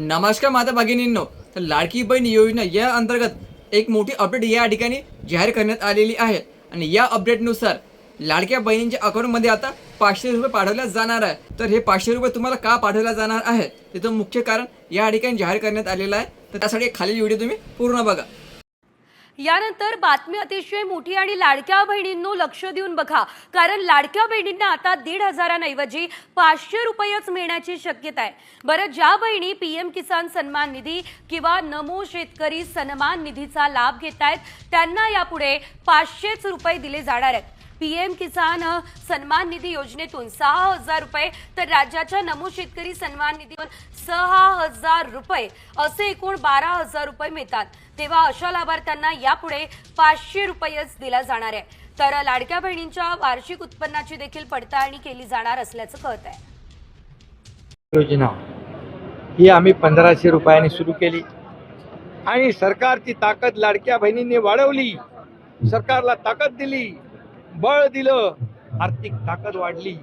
नमस्कार माता भगिनींनो. तर लाडकी बहीण योजना या अंतर्गत एक मोठी अपडेट या ठिकाणी जाहीर करण्यात आलेली आहे. आणि या अपडेटनुसार लाडक्या बहिणींच्या अकाउंटमध्ये आता पाचशे रुपये पाठवल्या जाणार आहे. तर हे पाचशे रुपये तुम्हाला का पाठवल्या जाणार आहे? त्याचं मुख्य कारण या ठिकाणी जाहीर करण्यात आलेलं आहे. तर त्यासाठी खालील व्हिडिओ तुम्ही पूर्ण बघा. यानंतर बातमी अतिशय मोठी आणि लाडक्या बहिणींनो लक्ष देऊन बघा. कारण लाडक्या बहिणींना आता दीड हजारांऐवजी पाचशे रुपयेच मिळण्याची शक्यता आहे. बरं ज्या बहिणी पीएम किसान सन्मान निधी किंवा नमो शेतकरी सन्मान निधीचा लाभ घेत आहेत त्यांना यापुढे पाचशेच रुपये दिले जाणार आहेत. पीएम किसान सन्मान निधी योजनेतून सहा हजार रुपये तर राज्याच्या नमो शेतकरी सन्मान निधीतून सहा हजार रुपये असे एकूण बारा हजार रुपये मिळतात. तेव्हा अशा लाभार्थ्यांना यापुढे पाचशे रुपयेच दिला जाणार आहे तर लाडक्या बहिणींच्या वार्षिक उत्पन्नाची देखील पडताळणी केली जाणार असल्याचं कळत आहे योजना ही आम्ही पंधराशे रुपयांनी सुरू केली. आणि सरकारची ताकद लाडक्या बहिणींनी वाढवली. सरकारला ताकद दिली. बळ दिलं. आर्थिक ताकद वाढली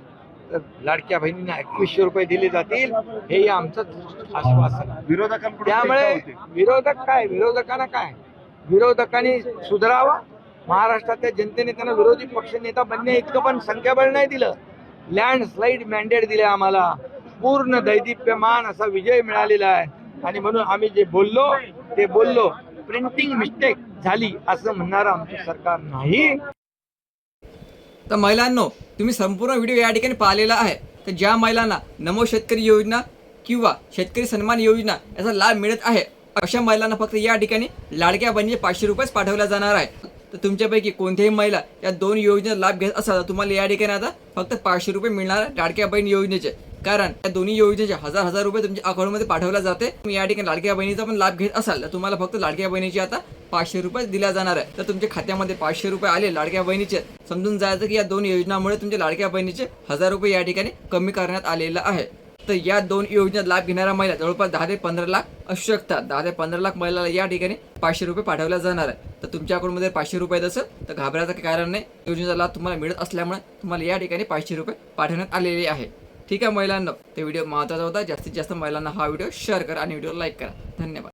तर लाडक्या बहिणींना एकवीसशे रुपये दिले जातील. हे आमचं आश्वासन. विरोधकांकडून त्यामुळे. विरोधक काय? विरोधकांना काय? विरोधकांनी सुधारावा. महाराष्ट्रातल्या जनतेने त्यांना विरोधी पक्ष नेता बनणे इतकं पण संख्याबळ नाही दिलं. लँडस्लाईड मॅन्डेट दिले आम्हाला. पूर्ण दैदिप्यमान असा विजय मिळालेला आहे. आणि म्हणून आम्ही जे बोललो ते बोललो प्रिंटिंग मिस्टेक झाली असं म्हणणारं आमचं सरकार नाही. तर महिलांनो तुम्ही संपूर्ण व्हिडिओ या ठिकाणी पाहिलेला आहे. तर ज्या महिलांना नमो शेतकरी योजना किंवा शेतकरी सन्मान योजना याचा लाभ मिळत आहे अशा महिलांना फक्त या ठिकाणी लाडक्या बहिणीचे पाचशे रुपयेच पाठवला जाणार आहे. तर तुमच्यापैकी कोणत्याही महिला या दोन योजनेचा लाभ घेत असाल तर तुम्हाला या ठिकाणी आता फक्त पाचशे रुपये मिळणार आहे लाडक्या बहीण योजनेचे. कारण या दोन्ही योजनेचे हजार हजार रुपये तुमच्या अकाउंटमध्ये पाठवला जाते. तुम्ही या ठिकाणी लाडक्या बहिणीचा पण लाभ घेत असाल तर तुम्हाला फक्त लाडक्या बहिणीची आता पाचशे रुपये दिला जाणार आहे. तर तुमच्या खात्यामध्ये पाचशे रुपये आले लाडक्या बहिणीचे. समजून जायचं की या दोन योजनामुळे तुमच्या लाडक्या बहिणीचे हजार रुपये या ठिकाणी कमी करण्यात आलेलं आहे. तर या दोन योजनेत लाभ घेणाऱ्या महिला जवळपास दहा ते पंधरा लाख असू शकतात. दहा ते पंधरा लाख महिलाला या ठिकाणी पाचशे रुपये पाठवल्या जाणार आहे. तर तुमच्या अकाउंटमध्ये पाचशे रुपये असेल तर घाबरायचं काही कारण नाही. योजनेचा लाभ तुम्हाला मिळत असल्यामुळे तुम्हाला या ठिकाणी पाचशे रुपये पाठवण्यात आलेले आहे. ठीक आहे महिलांना ते व्हिडिओ महत्त्वाचा होता. जास्तीत जास्त महिलांना हा व्हिडिओ शेअर करा आणि व्हिडिओ लाईक करा. धन्यवाद.